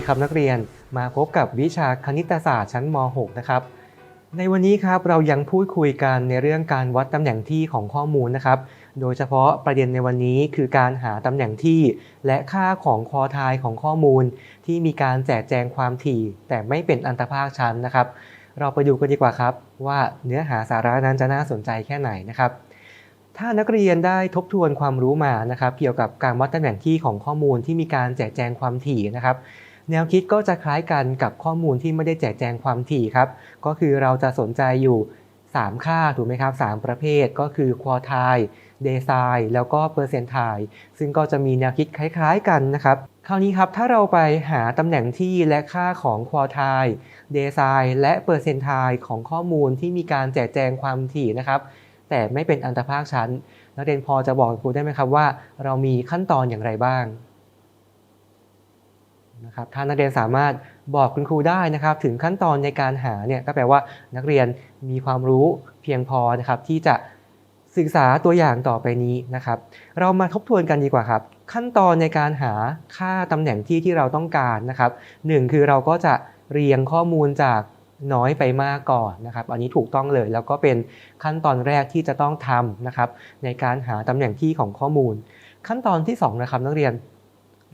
ดีครับนักเรียนมาพบกับวิชาคณิตศาสตร์ชั้นม .6 นะครับ ในวันนี้ครับเรายังพูดคุยกันในเรื่องการวัดตำแหน่งที่ของข้อมูลนะครับ โดยเฉพาะประเด็นในวันนี้คือการหาตำแหน่งที่และค่าของคอทายของข้อมูล ที่มีการแจกแจงความถี่ แต่ไม่เป็นอันตภาคชั้นนะครับ เราไปดูกันดีกว่าครับ ว่าเนื้อหาสาระนั้นจะน่าสนใจแค่ไหนนะครับถ้านักเรียนได้ทบทวนความรู้มานะครับ เกี่ยวกับการวัดตำแหน่งที่ของข้อมูลที่มีการแจกแจงความถี่นะครับ แนวคิดก็จะคล้ายกันกับข้อมูลที่ไม่ได้แจกแจงความถี่ครับ ก็คือเราจะสนใจอยู่ 3 ค่าถูกไหมครับ 3 ประเภทก็คือควอไทเดซายแล้วก็เปอร์เซนต์ไทซึ่งก็จะมีแนวคิดคล้าย ๆ กันนะครับ คราวนี้ครับถ้าเราไปหาตำแหน่งที่และค่าของควอไทเดซายและเปอร์เซนต์ไทของข้อมูลที่มีการแจกแจงความถี่นะครับ แต่ไม่เป็นอันตภาคชั้น นักเรียนพอจะบอกครูได้ไหมครับว่า เรามีขั้นตอนอย่างไรบ้าง นะครับถ้านักเรียนสามารถบอกคุณครูได้นะครับ ถึงขั้นตอนในการหาเนี่ยก็แปลว่านักเรียนมีความรู้เพียงพอนะครับที่จะศึกษาตัวอย่างต่อไปนี้นะครับ เรามาทบทวนกันดีกว่าครับ ขั้นตอนในการหาค่าตำแหน่งที่ที่เราต้องการนะครับหนึ่งคือเราก็จะเรียงข้อมูลจากน้อยไปมากก่อนนะครับ อันนี้ถูกต้องเลยแล้วก็เป็นขั้นตอนแรกที่จะต้องทำนะครับ ในการหาตำแหน่งที่ของข้อมูล ขั้นตอนที่2นะครับนักเรียน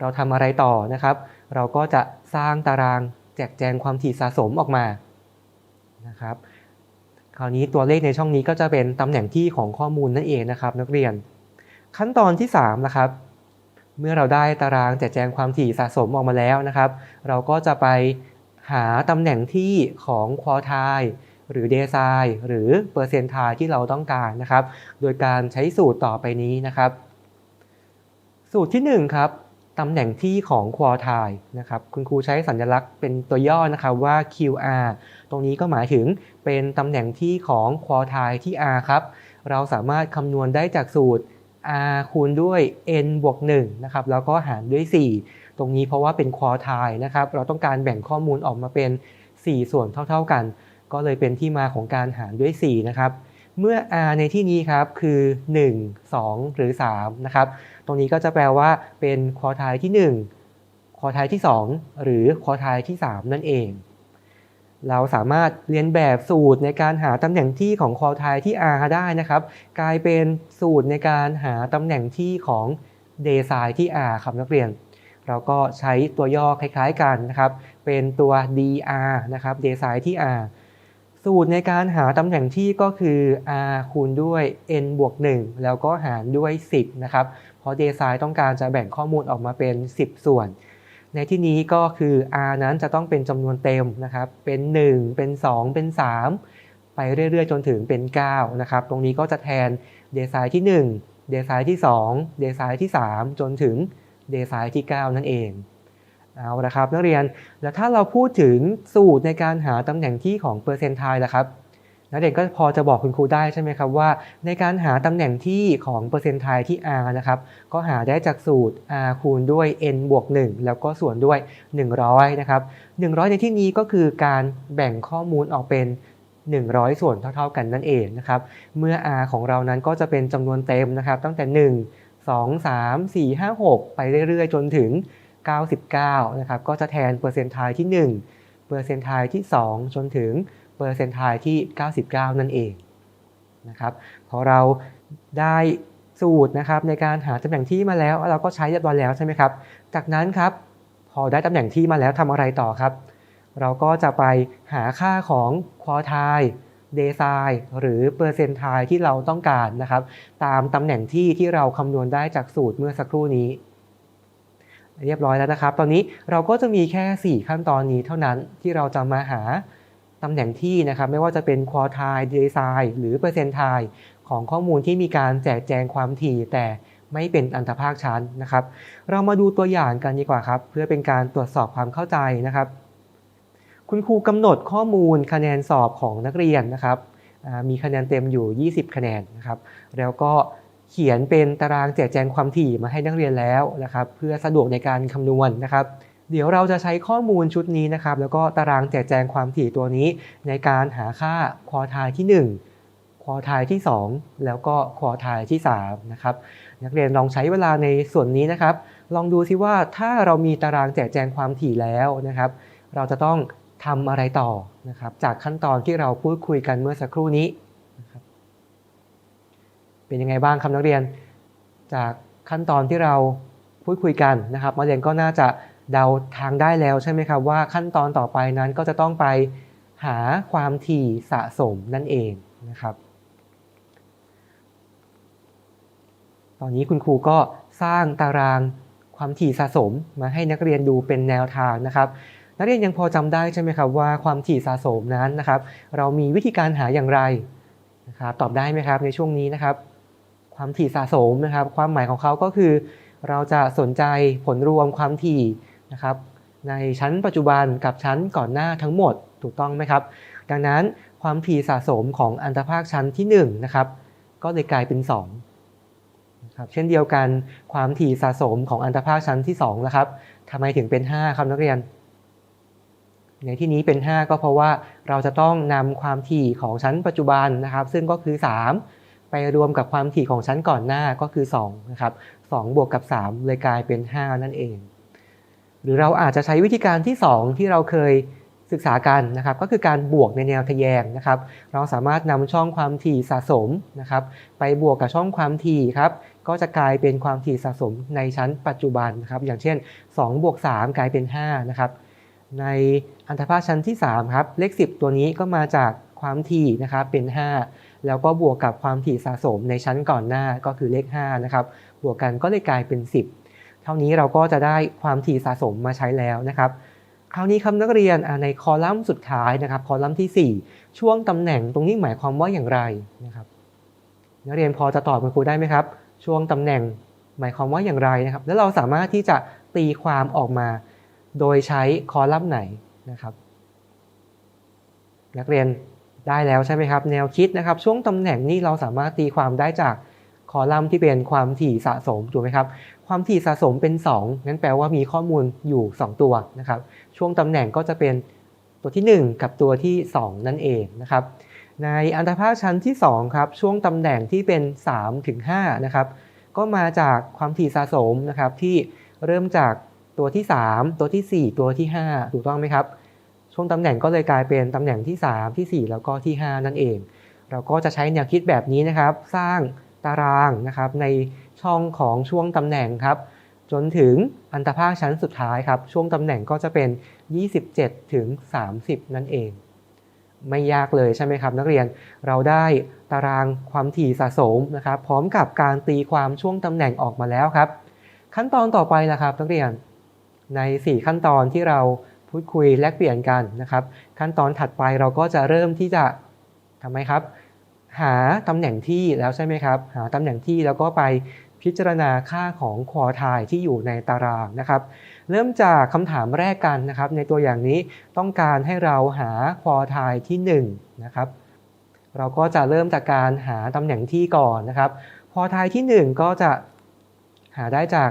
เราทำอะไรต่อนะครับ เราก็จะสร้างตารางแจกแจงความถี่สะสมออกมานะครับคราวนี้ตัวเลขในช่องนี้ก็จะเป็นตำแหน่งที่ของข้อมูลนั่นเองนะครับ นักเรียน ขั้นตอนที่3นะครับ เมื่อเราได้ตารางแจกแจงความถี่สะสมออกมาแล้วนะครับ เราก็จะไปหาตำแหน่งที่ของควอไทหรือเดซายหรือเปอร์เซนต์ไทที่เราต้องการนะครับ โดยการใช้สูตรต่อไปนี้นะครับ สูตรที่1ครับ ตำแหน่งที่ของควอไทนะครับคุณครูใช้สัญลักษณ์เป็นตัวย่อนะครับว่า QR ตรงนี้ก็หมายถึงเป็นตำแหน่งที่ของควอไทที่ R ครับ เราสามารถคำนวณได้จากสูตร r คูณด้วย n บวก1นะครับแล้วก็หารด้วย 4 ตรงนี้เพราะว่าเป็นควอไทนะครับเราต้องการแบ่งข้อมูลออกมาเป็น 4 ส่วนเท่า ๆกัน ก็เลยเป็นที่มาของการหารด้วย 4 นะครับเมื่อ r ในที่นี้ครับคือ 1 2 หรือ3นะครับ ตรงนี้ก็จะแปลว่าเป็นควอไทที่ 1 ควอไทที่ 2 หรือควอไทที่ 3 นั่นเอง เราสามารถเรียนแบบสูตรในการหาตำแหน่งที่ของควอไทที่ r ได้นะครับ กลายเป็นสูตรในการหาตำแหน่งที่ของเดซายที่ r ครับนักเรียน เราก็ใช้ตัวย่อคล้ายๆกันนะครับ เป็นตัว dr นะครับเดซายที่ r สูตรในการหาตำแหน่งที่ก็คือ r คูณด้วย n บวก 1 แล้วก็หารด้วย 10 นะครับ เพราะ design ต้องการจะแบ่งข้อมูลออกมาเป็น 10 ส่วน ในที่นี้ก็คือ r นั้นจะต้องเป็นจำนวนเต็มนะครับ เป็น 1 เป็น 2 เป็น 3 ไปเรื่อยๆ จนถึงเป็น 9 นะครับ ตรงนี้ก็จะแทน design ที่ 1 design ที่ 2 design ที่ 3 จนถึง design ที่ 9 นั่นเอง เอาละครับนักเรียนแล้วถ้าเราพูดถึงสูตรในการหาตำแหน่งที่ของเปอร์เซนต์ไทละครับนักเรียนก็พอจะบอกคุณครูได้ใช่ไหมครับว่า ในการหาตำแหน่งที่ของเปอร์เซนต์ไทที่ r นะครับก็หาได้จากสูตร r คูณด้วย n บวก1แล้วก็ส่วนด้วย 100นะครับ100 ในที่นี้ก็คือการแบ่งข้อมูลออกเป็น 100 ส่วนเท่า ๆ กันนั่นเองนะครับเมื่อ r ของเรานั้นก็จะเป็นจำนวนเต็มนะครับตั้งแต่ 1 2 3 4 5 6 ไปเรื่อยๆ จนถึง 99นะครับก็จะแทนเปอร์เซนต์ไทที่ 1 เปอร์เซนต์ไทที่ 2 จนถึงเปอร์เซนต์ไทที่ 99 นั่นเองนะครับพอเราได้สูตรนะครับในการหาตำแหน่งที่มาแล้วเราก็ใช้เรียบร้อยแล้วใช่ไหมครับ จากนั้นครับพอได้ตำแหน่งที่มาแล้วทำอะไรต่อครับ เราก็จะไปหาค่าของควอไทเดซายหรือเปอร์เซนต์ไทที่เราต้องการนะครับ ตามตำแหน่งที่ที่เราคำนวณได้จากสูตรเมื่อสักครู่นี้ เรียบร้อยแล้วนะครับ ตอนนี้เราก็จะมีแค่ 4 ขั้นตอนนี้เท่านั้นที่เราจะมาหาตำแหน่งที่นะครับไม่ว่าจะเป็นควอไทเดซายหรือเปอร์เซนต์ไทของข้อมูลที่มีการแจกแจงความถี่แต่ไม่เป็นอันตภาคชั้นนะครับ เรามาดูตัวอย่างกันดีกว่าครับ เพื่อเป็นการตรวจสอบความเข้าใจนะครับ คุณครูกำหนดข้อมูลคะแนนสอบของนักเรียนนะครับมีคะแนนเต็มอยู่ 20 คะแนนนะครับ แล้วก็ เขียนเป็นตารางแจกแจงความถี่มาให้นักเรียนแล้วนะครับเพื่อสะดวกในการคำนวณนะครับ เดี๋ยวเราจะใช้ข้อมูลชุดนี้นะครับแล้วก็ตารางแจกแจงความถี่ตัวนี้ ในการหาค่าควอไทที่ 1คควอไทายที่ 2 แล้วก็ควอไทายที่3นะครับนักเรียนลองใช้เวลาในส่วนนี้นะครับ ลองดูซิว่าถ้าเรามีตารางแจกแจงความถี่แล้วนะครับ เราจะต้องทำอะไรต่อนะครับจากขั้นตอนที่เราพูดคุยกันเมื่อสักครู่นี้ เป็นยังไงบ้างครับนักเรียน จากขั้นตอนที่เราพูดคุยกันนะครับนักเรียนก็น่าจะเดาทางได้แล้วใช่ไหมครับว่าขั้นตอนต่อไปนั้นก็จะต้องไปหาความถี่สะสมนั่นเองนะครับ ตอนนี้คุณครูก็สร้างตารางความถี่สะสมมาให้นักเรียนดูเป็นแนวทางนะครับ นักเรียนยังพอจำได้ใช่ไหมครับว่าความถี่สะสมนั้นนะครับ เรามีวิธีการหาอย่างไรนะครับตอบได้ไหมครับในช่วงนี้นะครับ ความถี่สะสมนะครับ ความหมายของเขาก็คือ เราจะสนใจผลรวมความถี่นะครับในชั้นปัจจุบันกับชั้นก่อนหน้าทั้งหมดถูกต้องไหมครับ ดังนั้นความถี่สะสมของอันตรภาคชั้นที่1นะครับก็เลยกลายเป็น2นะครับเช่นเดียวกันความถี่สะสมของอันตรภาคชั้นที่2นะครับทำไมถึงเป็น 5 ครับนักเรียน ในที่นี้เป็น 5 ก็เพราะว่าเราจะต้องนำความถี่ของชั้นปัจจุบันนะครับ ซึ่งก็คือ 3 ไปรวมกับความถี่ของชั้นก่อนหน้าก็คือ2นะครับ2บวกกับ 3 เลยกลายเป็น 5 นั่นเอง หรือเราอาจจะใช้วิธีการที่ 2 ที่เราเคยศึกษากันนะครับก็คือการบวกในแนวทะแยงนะครับ เราสามารถนำช่องความถี่สะสมนะครับ ไปบวกกับช่องความถี่ครับก็จะกลายเป็นความถี่สะสมในชั้นปัจจุบันนะครับ อย่างเช่น2บวก3กลายเป็น5นะครับในอันตรภาคชั้นที่3ครับเลข 10 ตัวนี้ก็มาจากความถี่นะครับเป็น 5 แล้วก็บวกกับความถี่สะสมในชั้นก่อนหน้าก็คือเลข5นะครับบวกกันก็เลยกลายเป็น 10 เท่านี้เราก็จะได้ความถี่สะสมมาใช้แล้วนะครับคราวนี้ครับนักเรียนในคอลัมน์สุดท้ายนะครับคอลัมน์ที่ 4 ช่วงตำแหน่งตรงนี้หมายความว่าอย่างไรนะครับนักเรียนพอจะตอบคุณครูได้ไหมครับ ช่วงตำแหน่งหมายความว่าอย่างไรนะครับ แล้วเราสามารถที่จะตีความออกมา โดยใช้คอลัมน์ไหนนะครับ นักเรียน ได้แล้วใช่ไหมครับ แนวคิดนะครับ ช่วงตำแหน่งนี้เราสามารถตีความได้จากคอลัมน์ที่เป็นความถี่สะสมถูกไหมครับ ความถี่สะสมเป็น 2 งั้นแปลว่ามีข้อมูลอยู่ 2 ตัวนะครับ ช่วงตำแหน่งก็จะเป็นตัวที่ 1 กับตัวที่ 2 นั่นเองนะครับ ในอันตรภาคชั้นที่2ครับช่วงตำแหน่งที่เป็น3ถึง5นะครับก็มาจากความถี่สะสมนะครับที่เริ่มจากตัวที่ 3 ตัวที่ 4 ตัวที่ 5 ถูกต้องไหมครับ ช่วงตำแหน่งก็เลยกลายเป็นตำแหน่งที่ 3 ที่ 4 แล้วก็ที่ 5 นั่นเอง เราก็จะใช้แนวคิดแบบนี้นะครับ สร้างตารางนะครับในช่องของช่วงตำแหน่งครับ จนถึงอันตรภาคชั้นสุดท้ายครับ ช่วงตำแหน่งก็จะเป็น 27 ถึง 30 นั่นเอง ไม่ยากเลยใช่ไหมครับ นักเรียนเราได้ตารางความถี่สะสมนะครับ พร้อมกับการตีความช่วงตำแหน่งออกมาแล้วครับ ขั้นตอนต่อไปนะครับ นักเรียนใน 4 ขั้นตอนที่เรา พูดคุยแลกเปลี่ยนกันนะครับ ขั้นตอนถัดไปเราก็จะเริ่มที่จะทำไมครับ หาตำแหน่งที่แล้วใช่ไหมครับ หาตำแหน่งที่แล้วก็ไปพิจารณาค่าของควอไทายที่อยู่ในตารางนะครับ เริ่มจากคำถามแรกกันนะครับ ในตัวอย่างนี้ต้องการให้เราหาควอไทายที่1นะครับเราก็จะเริ่มจากการหาตำแหน่งที่ก่อนนะครับ ควอไทายที่ 1 ก็จะหาได้จาก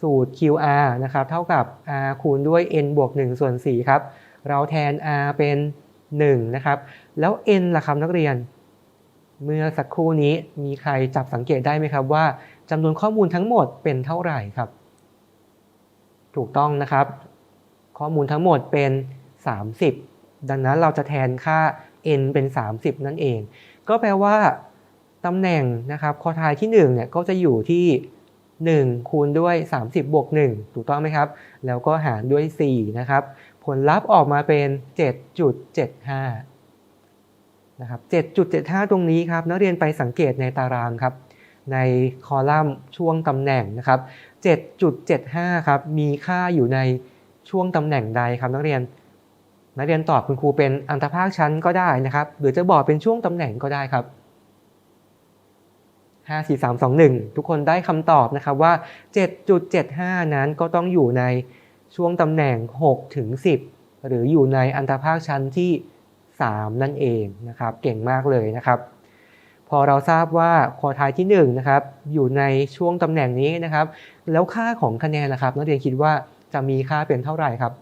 สูตร QR นะครับเท่ากับ r คูณด้วย n บวก1ส่วน4ครับเราแทน r เป็น1นะครับแล้ว n ล่ะครับนักเรียน เมื่อสักครู่นี้มีใครจับสังเกตได้ไหมครับว่าจำนวนข้อมูลทั้งหมดเป็นเท่าไหร่ครับ ถูกต้องนะครับ ข้อมูลทั้งหมดเป็น 30 ดังนั้นเราจะแทนค่า n เป็น 30 นั่นเอง ก็แปลว่าตำแหน่งนะครับคอทายที่1เนี่ยก็จะอยู่ที่ 1 คูณด้วย 30 บวก 1 ถูกต้องไหมครับ แล้วก็หารด้วย 4 นะครับ ผลลัพธ์ออกมาเป็น 7.75 นะครับ 7.75 ตรงนี้ครับ นักเรียนไปสังเกตในตารางครับ ในคอลัมน์ช่วงตำแหน่งนะครับ 7.75 ครับ มีค่าอยู่ในช่วงตำแหน่งใดครับนักเรียน นักเรียนตอบคุณครูเป็นอันตรภาคชั้นก็ได้นะครับ หรือจะบอกเป็นช่วงตำแหน่งก็ได้ครับ 5 4 3 2 1 ทุกคนได้คำตอบนะครับว่า 7.75 นั้นก็ต้องอยู่ในช่วงตำแหน่ง 6 ถึง 10 หรืออยู่ในอันตรภาคชั้นที่ 3 นั่นเองนะครับ เก่งมากเลยนะครับ พอเราทราบว่าคอทายที่1นะครับอยู่ในช่วงตำแหน่งนี้นะครับ แล้วค่าของคะแนนนะครับนักเรียนคิดว่าจะมีค่าเป็นเท่าไหร่ครับ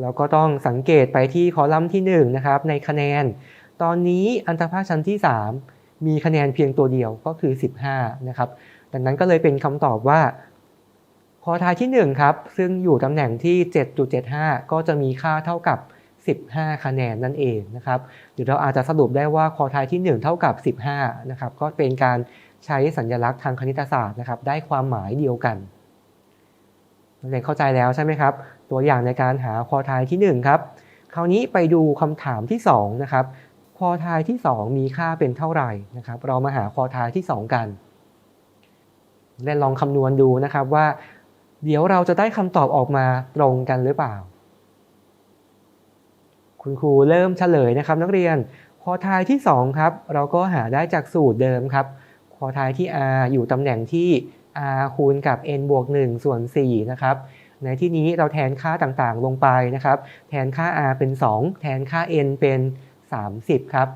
เราก็ต้องสังเกตไปที่คอลัมน์ที่1นะครับในคะแนน ตอนนี้อันตรภาคชั้นที่ 3 มีคะแนนเพียงตัวเดียวก็คือ 15 นะครับ ดังนั้นก็เลยเป็นคำตอบว่าคอทายที่ 1 ครับ ซึ่งอยู่ตำแหน่งที่ 7.75 ก็จะมีค่าเท่ากับ 15 คะแนนนั่นเองนะครับหรือเราอาจจะสรุปได้ว่าคอทายที่ 1 เท่ากับ 15 นะครับ ก็เป็นการใช้สัญลักษณ์ทางคณิตศาสตร์นะครับ ได้ความหมายเดียวกันเรียนเข้าใจแล้วใช่ไหมครับ ตัวอย่างในการหาคอทายที่ 1 ครับ คราวนี้ไปดูคำถามที่2นะครับ คอทายที่ 2 มีค่าเป็นเท่าไหร่นะครับ เรามาหาคอทายที่ 2 กันเล่นลองคำนวณดูนะครับว่า เดี๋ยวเราจะได้คำตอบออกมาตรงกันหรือเปล่า คุณครูเริ่มเฉลยนะครับนักเรียนคอทายที่ 2 ครับ เราก็หาได้จากสูตรเดิมครับคอทายที่ r อยู่ตำแหน่งที่ r คูณกับ n บวก1ส่วน4นะครับในที่นี้เราแทนค่าต่างๆลงไปนะครับ แทนค่า r เป็น 2 แทนค่า n เป็น 30 ครับ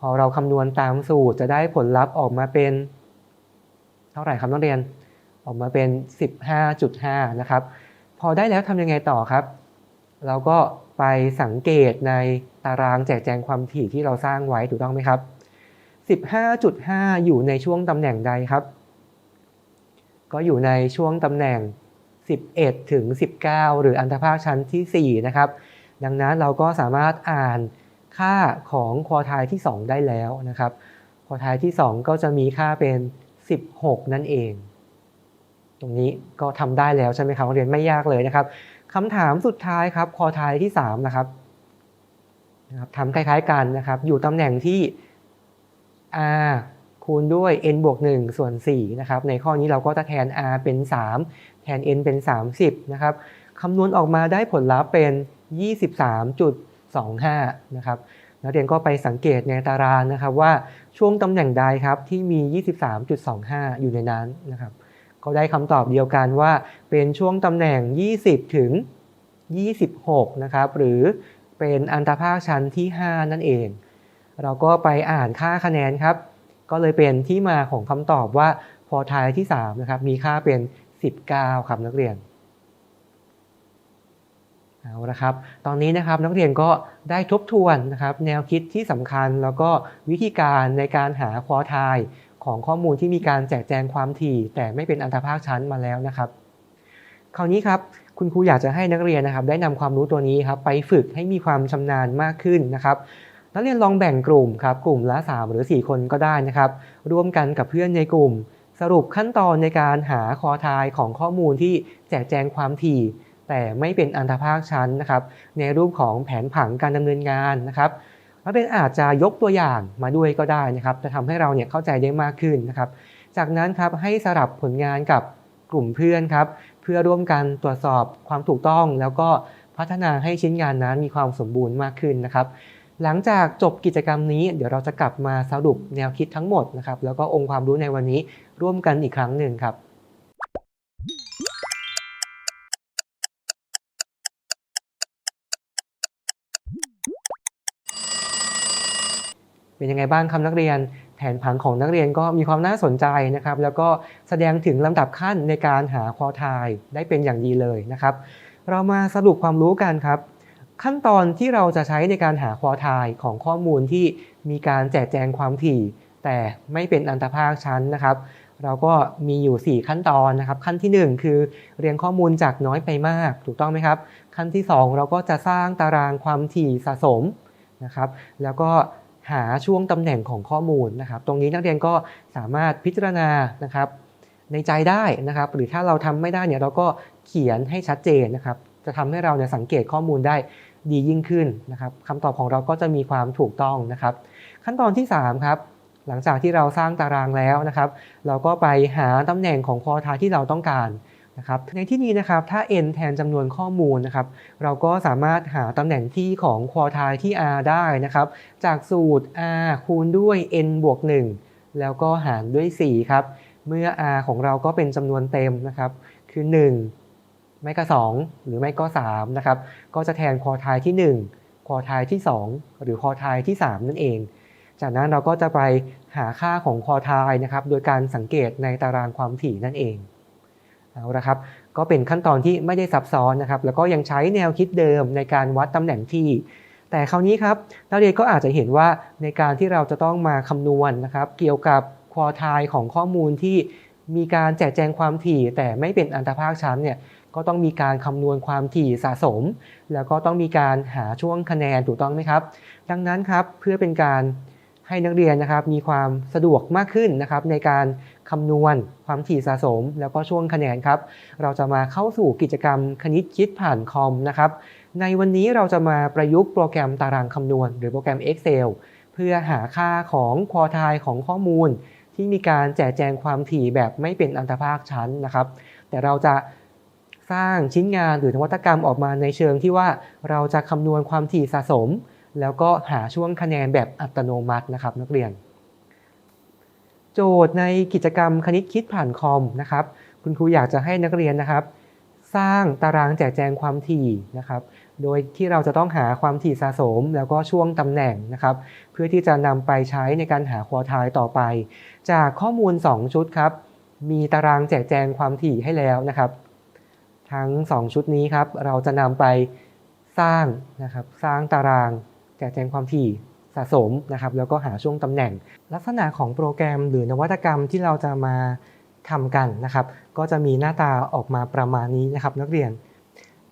พอเราคำนวณตามสูตรจะได้ผลลัพธ์ออกมาเป็น เท่าไหร่ครับนักเรียน ออกมาเป็น 15.5 นะครับ พอได้แล้วทำยังไงต่อครับ เราก็ไปสังเกตในตารางแจกแจงความถี่ที่เราสร้างไว้ถูกต้องไหมครับ 15.5 อยู่ในช่วงตำแหน่งใดครับ ก็อยู่ในช่วงตำแหน่ง 11 ถึง 19 หรืออันตรภาคชั้นที่ 4 นะครับ ดังนั้นเราก็สามารถอ่าน ค่าของควอไทายที่ 2 ได้แล้วนะครับควอไทายที่ 2 ก็จะมีค่าเป็น 16 นั่นเอง ตรงนี้ก็ทำได้แล้วใช่ไหมครับเรียนไม่ยากเลยนะครับคำถามสุดท้ายครับควอไทายที่ 3 นะครับนะครับทำคล้ายๆกันนะครับ อยู่ตำแหน่งที่ r คูณด้วย n บวก1ส่วน4นะครับ ในข้อนี้เราก็จะแทน r เป็น 3 แทน n เป็น 30 นะครับ คำนวณออกมาได้ผลลัพธ์เป็น 25นะครับนักเรียนก็ไปสังเกตในตารางนะครับว่าช่วงตำแหน่งใดครับที่มี 23.25 อยู่ในนั้นนะครับก็ได้คำตอบเดียวกันว่าเป็นช่วงตำแหน่ง 20 ถึง 26นะครับหรือเป็นอันตรภาคชั้นที่ 5 นั่นเอง เราก็ไปอ่านค่าคะแนนครับ ก็เลยเป็นที่มาของคำตอบว่าพอทายที่3นะครับมีค่าเป็น 19 ครับนักเรียน เอาละครับ ตอนนี้นะครับนักเรียนก็ได้ทบทวนนะครับแนวคิดที่สำคัญแล้วก็วิธีการในการหาควอทายของข้อมูลที่มีการแจกแจงความถี่ แต่ไม่เป็นอันตรภาคชั้นมาแล้วนะครับ คราวนี้ครับคุณครูอยากจะให้นักเรียนนะครับ ได้นำความรู้ตัวนี้ครับไปฝึกให้มีความชำนาญมากขึ้นนะครับ นักเรียนลองแบ่งกลุ่มครับกลุ่มละ 3 หรือ 4 คนก็ได้นะครับ ร่วมกันกับเพื่อนในกลุ่ม สรุปขั้นตอนในการหาคอทายของข้อมูลที่แจกแจงความถี่ แต่ไม่เป็นอันธภาคชั้นนะครับในรูปของแผนผังการดำเนินงานนะครับนักเรียนอาจจะยกตัวอย่างมาด้วยก็ได้นะครับ จะทำให้เราเนี่ยเข้าใจได้มากขึ้นนะครับ จากนั้นครับให้สลับผลงานกับกลุ่มเพื่อนครับเพื่อร่วมกันตรวจสอบความถูกต้อง แล้วก็พัฒนาให้ชิ้นงานนั้นมีความสมบูรณ์มากขึ้นนะครับ หลังจากจบกิจกรรมนี้ เดี๋ยวเราจะกลับมาสรุปแนวคิดทั้งหมดนะครับแล้วก็องค์ความรู้ในวันนี้ร่วมกันอีกครั้งหนึ่งครับ เป็นยังไงบ้างครับนักเรียน แผนผังของนักเรียนก็มีความน่าสนใจนะครับ แล้วก็แสดงถึงลำดับขั้นในการหาควอไทายได้เป็นอย่างดีเลยนะครับ เรามาสรุปความรู้กันครับ ขั้นตอนที่เราจะใช้ในการหาควอไทายของข้อมูลที่มีการแจกแจงความถี่ แต่ไม่เป็นอันตรภาคชั้นนะครับ เราก็มีอยู่ 4 ขั้นตอนนะครับ ขั้นที่ 1 คือเรียงข้อมูลจากน้อยไปมาก ถูกต้องไหมครับ ขั้นที่ 2 เราก็จะสร้างตารางความถี่สะสมนะครับ แล้วก็ หาช่วงตำแหน่งของข้อมูลนะครับ ตรงนี้นักเรียนก็สามารถพิจารณานะครับ ในใจได้นะครับ หรือถ้าเราทำไม่ได้เนี่ยเราก็เขียนให้ชัดเจนนะครับ จะทำให้เราเนี่ยสังเกตข้อมูลได้ดียิ่งขึ้นนะครับคำตอบของเราก็จะมีความถูกต้องนะครับ ขั้นตอนที่ 3 ครับ หลังจากที่เราสร้างตารางแล้วนะครับ เราก็ไปหาตำแหน่งของคอทาที่เราต้องการ นะครับในที่นี้นะครับถ้า n แทนจำนวนข้อมูลนะครับเราก็สามารถหาตำแหน่งที่ของควอทายที่ r ได้นะครับจากสูตร r คูณด้วย n บวก 1 แล้วก็หารด้วย 4 ครับ เมื่อ r ของเราก็เป็นจำนวนเต็มนะครับคือ 1 ไม่ก็ 2 หรือไม่ก็3นะครับก็จะแทนควอทายที่ 1 ควอทายที่ 2 หรือควอทายที่ 3 นั่นเอง จากนั้นเราก็จะไปหาค่าของควอทายนะครับโดยการสังเกตในตารางความถี่นั่นเอง เอาละครับก็เป็นขั้นตอนที่ไม่ได้ซับซ้อนนะครับ แล้วก็ยังใช้แนวคิดเดิมในการวัดตำแหน่งที่ แต่คราวนี้ครับนักเรียนก็อาจจะเห็นว่าในการที่เราจะต้องมาคำนวณนะครับ เกี่ยวกับควอไทล์ของข้อมูลที่มีการแจกแจงความถี่ แต่ไม่เป็นอันตรภาคชั้นเนี่ยก็ต้องมีการคำนวณความถี่สะสม แล้วก็ต้องมีการหาช่วงคะแนนถูกต้องไหมครับ ดังนั้นครับเพื่อเป็นการให้นักเรียนนะครับมีความสะดวกมากขึ้นนะครับในการคำนวณ ความถี่สะสม แล้วก็ช่วงคะแนนครับ เราจะมาเข้าสู่กิจกรรมคณิตคิดผ่านคอมนะครับ ในวันนี้เราจะมาประยุกต์โปรแกรมตารางคำนวณ หรือโปรแกรม Excel เพื่อหาค่าของควอไทล์ของข้อมูล ที่มีการแจกแจงความถี่แบบไม่เป็นอันตรภาคชั้นนะครับ แต่เราจะสร้างชิ้นงานหรือนวัตกรรมออกมาในเชิงที่ว่าเราจะคำนวณความถี่สะสม แล้วก็หาช่วงคะแนนแบบอัตโนมัตินะครับนักเรียน โจทย์ในกิจกรรมคณิตคิดผ่านคอมนะครับ คุณครูอยากจะให้นักเรียนนะครับ สร้างตารางแจกแจงความถี่นะครับ โดยที่เราจะต้องหาความถี่สะสม แล้วก็ช่วงตำแหน่งนะครับ เพื่อที่จะนำไปใช้ในการหาควอไทล์ต่อไป จากข้อมูล 2 ชุดครับ มีตารางแจกแจงความถี่ให้แล้วนะครับ ทั้ง 2 ชุดนี้ครับเราจะนำไปสร้างนะครับ สร้างตารางแจกแจงความถี่ สะสมนะครับแล้วก็หาช่วงตำแหน่ง ลักษณะของโปรแกรมหรือนวัตกรรมที่เราจะมาทำกันนะครับ ก็จะมีหน้าตาออกมาประมาณนี้นะครับ นักเรียน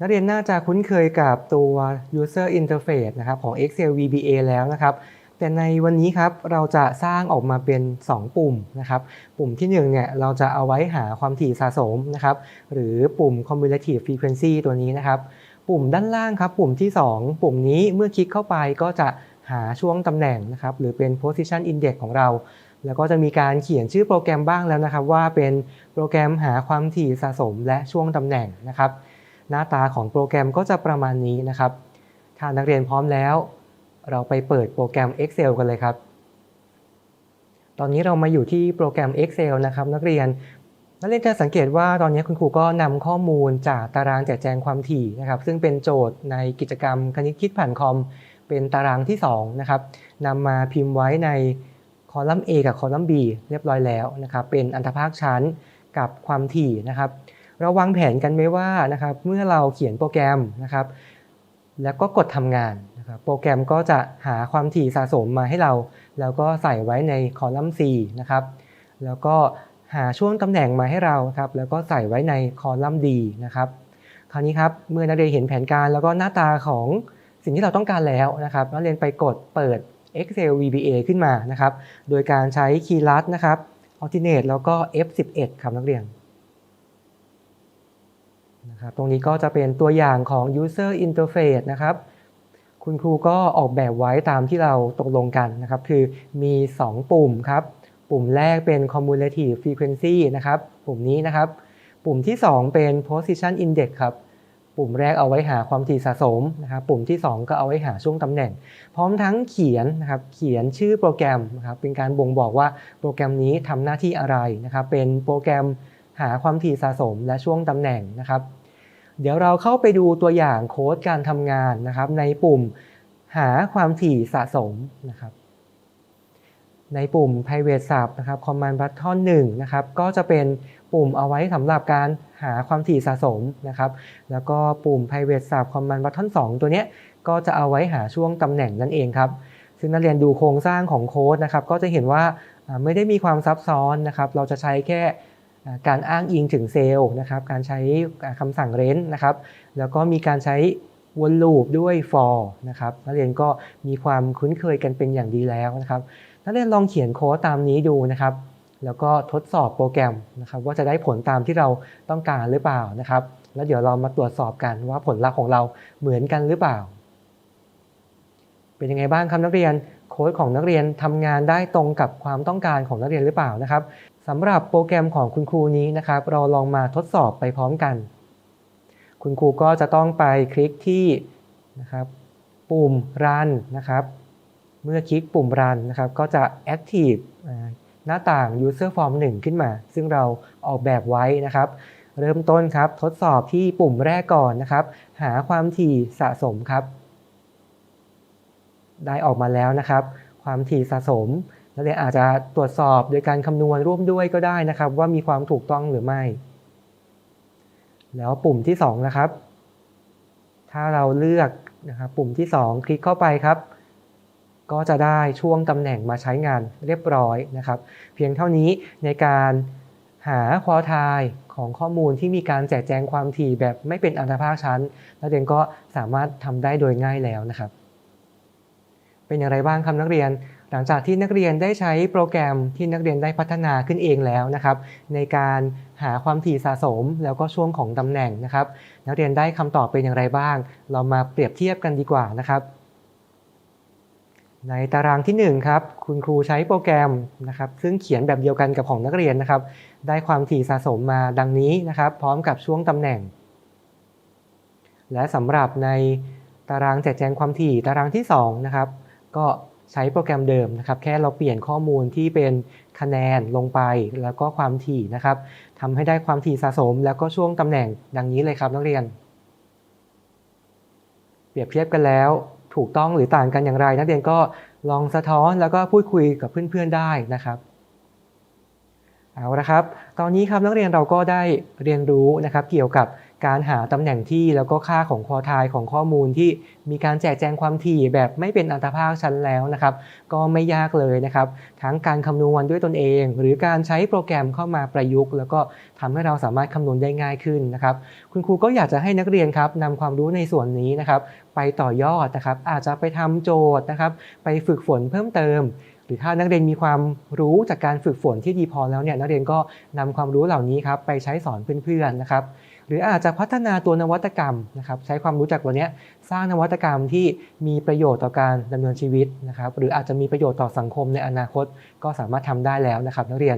นักเรียนน่าจะคุ้นเคยกับตัว user interface นะครับของ Excel VBA แล้วนะครับ แต่ในวันนี้ครับเราจะสร้างออกมาเป็น 2 ปุ่มนะครับ ปุ่มที่1เนี่ยเราจะเอาไว้หาความถี่สะสมนะครับ หรือปุ่ม cumulative frequency ตัวนี้นะครับ ปุ่มด้านล่างครับ ปุ่มที่ 2 ปุ่มนี้เมื่อคลิกเข้าไปก็จะ หาช่วงตำแหน่งนะครับหรือเป็น position index ของเรา แล้วก็จะมีการเขียนชื่อโปรแกรมบ้างแล้วนะครับ ว่าเป็นโปรแกรมหาความถี่สะสมและช่วงตำแหน่งนะครับ หน้าตาของโปรแกรมก็จะประมาณนี้นะครับ ถ้านักเรียนพร้อมแล้ว เราไปเปิดโปรแกรม Excel กันเลยครับ ตอนนี้เรามาอยู่ที่โปรแกรม Excel นะครับ นักเรียนนักเรียนจะสังเกตว่าตอนนี้คุณครูก็นำข้อมูลจากตารางแจกแจงความถี่นะครับ ซึ่งเป็นโจทย์ในกิจกรรมคณิตคิดผ่านคอม เป็นตารางที่2นะครับนำมาพิมพ์ไว้ในคอลัมน์ A กับคอลัมน์ B เรียบร้อยแล้วนะครับเป็นอันตรภาคชั้นกับความถี่นะครับเราวางแผนกันไว้ว่านะครับเมื่อเราเขียนโปรแกรมนะครับ แล้วก็กดทำงานนะครับโปรแกรมก็จะหาความถี่สะสมมาให้เรา แล้วก็ใส่ไว้ในคอลัมน์ C นะครับแล้วก็หาช่วงตำแหน่งมาให้เราครับแล้วก็ใส่ไว้ในคอลัมน์ D นะครับคราวนี้ครับเมื่อนักเรียนเห็นแผนการแล้วก็หน้าตาของ สิ่งที่เราต้องการแล้วนะครับนักเรียนไปกดเปิด Excel VBA ขึ้นมานะครับ โดยการใช้คีย์ลัดนะครับ alternate แล้วก็ F11 ครับนักเรียนนะครับตรงนี้ก็จะเป็นตัวอย่างของ user interface นะครับ คุณครูก็ออกแบบไว้ตามที่เราตกลงกันนะครับ คือมี 2 ปุ่มครับ ปุ่มแรกเป็น cumulative frequency นะครับ ปุ่มนี้นะครับ ปุ่มที่ 2 เป็น position index ครับ ปุ่มแรกเอาไว้หาความถี่สะสมนะครับปุ่มที่ 2 ก็เอาไว้หาช่วงตำแหน่ง พร้อมทั้งเขียนนะครับเขียนชื่อโปรแกรมนะครับเป็นการบ่งบอกว่าโปรแกรมนี้ทำหน้าที่อะไรนะครับเป็นโปรแกรมหาความถี่สะสมและช่วงตำแหน่งนะครับเดี๋ยวเราเข้าไปดูตัวอย่างโค้ดการทำงานนะครับในปุ่มหาความถี่สะสมนะครับ ในปุ่ม private sub นะครับ command button 1นะครับ ก็จะเป็นปุ่มเอาไว้สำหรับการหาความถี่สะสมนะครับ แล้วก็ปุ่ม private sub command button 2 ตัวเนี้ยก็จะเอาไว้หาช่วงตำแหน่งนั่นเองครับ ซึ่งนักเรียนดูโครงสร้างของโค้ดนะครับ ก็จะเห็นว่าไม่ได้มีความซับซ้อนนะครับ เราจะใช้แค่การอ้างอิงถึงเซลล์นะครับ การใช้คำสั่งเรนนะครับ แล้วก็มีการใช้วนลูปด้วย for นะครับ นักเรียนก็มีความคุ้นเคยกันเป็นอย่างดีแล้วนะครับ นักเรียนลองเขียนโค้ดตามนี้ดูนะครับ แล้วก็ทดสอบโปรแกรมนะครับว่าจะได้ผลตามที่เราต้องการหรือเปล่านะครับ แล้วเดี๋ยวเรามาตรวจสอบกันว่าผลลัพธ์ของเราเหมือนกันหรือเปล่า เป็นยังไงบ้างครับนักเรียนโค้ดของนักเรียนทำงานได้ตรงกับความต้องการของนักเรียนหรือเปล่านะครับสำหรับโปรแกรมของคุณครูนี้นะครับ เราลองมาทดสอบไปพร้อมกัน คุณครูก็จะต้องไปคลิกที่นะครับปุ่ม run นะครับ เมื่อคลิกปุ่ม run นะครับก็จะ active หน้าต่าง user form 1 ขึ้นมา ซึ่งเราออกแบบไว้นะครับ เริ่มต้นครับทดสอบที่ปุ่มแรกก่อนนะครับ หาความถี่สะสมครับ ได้ออกมาแล้วนะครับ ความถี่สะสมนักเรียนอาจจะตรวจสอบโดยการคำนวณร่วมด้วยก็ได้นะครับ ว่ามีความถูกต้องหรือไม่ แล้วปุ่มที่2นะครับ ถ้าเราเลือกนะครับปุ่มที่ 2 คลิกเข้าไปครับ ก็จะได้ช่วงตำแหน่งมาใช้งานเรียบร้อยนะครับ เพียงเท่านี้ในการหาควอไทายของข้อมูลที่มีการแจกแจงความถี่แบบไม่เป็นอันตรภาคชั้น นักเรียนก็สามารถทำได้โดยง่ายแล้วนะครับ เป็นอย่างไรบ้างครับนักเรียนหลังจากที่นักเรียนได้ใช้โปรแกรมที่นักเรียนได้พัฒนาขึ้นเองแล้วนะครับ ในการหาความถี่สะสมแล้วก็ช่วงของตำแหน่งนะครับ นักเรียนได้คำตอบเป็นอย่างไรบ้าง เรามาเปรียบเทียบกันดีกว่านะครับ ในตารางที่1ครับคุณครูใช้โปรแกรมนะครับซึ่งเขียนแบบเดียวกันกับของนักเรียนนะครับ ได้ความถี่สะสมมาดังนี้นะครับ พร้อมกับช่วงตำแหน่ง และสำหรับในตารางแจกแจงความถี่ตารางที่2นะครับก็ใช้โปรแกรมเดิมนะครับ แค่เราเปลี่ยนข้อมูลที่เป็นคะแนนลงไปแล้วก็ความถี่นะครับทำให้ได้ความถี่สะสม แล้วก็ช่วงตำแหน่งดังนี้เลยครับนักเรียน เปรียบเทียบกันแล้ว ถูกต้องหรือต่างกันอย่างไร นักเรียนก็ลองสะท้อนแล้วก็พูดคุยกับเพื่อนๆได้นะครับเอาละครับ ตอนนี้ครับนักเรียนเราก็ได้เรียนรู้นะครับเกี่ยวกับ การหาตำแหน่งที่แล้วก็ค่าของควอไทายของข้อมูลที่มีการแจกแจงความถี่แบบไม่เป็นอัตภาคชั้นแล้วนะครับ ก็ไม่ยากเลยนะครับ ทั้งการคำนวณด้วยตนเอง หรือการใช้โปรแกรมเข้ามาประยุกต์ แล้วก็ทำให้เราสามารถคำนวณได้ง่ายขึ้นนะครับ คุณครูก็อยากจะให้นักเรียนครับนำความรู้ในส่วนนี้นะครับไปต่อยอดนะครับ อาจจะไปทำโจทย์นะครับ ไปฝึกฝนเพิ่มเติมหรือถ้านักเรียนมีความรู้จากการฝึกฝนที่ดีพอแล้วเนี่ยนักเรียนก็นำความรู้เหล่านี้ครับไปใช้สอนเพื่อนๆนะครับ หรืออาจจะพัฒนาตัวนวัตกรรมนะครับใช้ความรู้จักตัวเนี้ยสร้างนวัตกรรมที่มีประโยชน์ต่อการดำเนินชีวิตนะครับหรืออาจจะมีประโยชน์ต่อสังคมในอนาคต ก็สามารถทำได้แล้วนะครับนักเรียน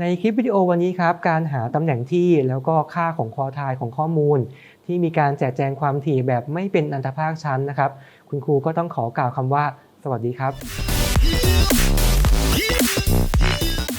ในคลิปวิดีโอวันนี้ครับการหาตำแหน่งที่แล้วก็ค่าของคอทายของข้อมูล ที่มีการแจกแจงความถี่แบบไม่เป็นอันตภาคชั้นนะครับ คุณครูก็ต้องขอกล่าวคำว่า สวัสดีครับ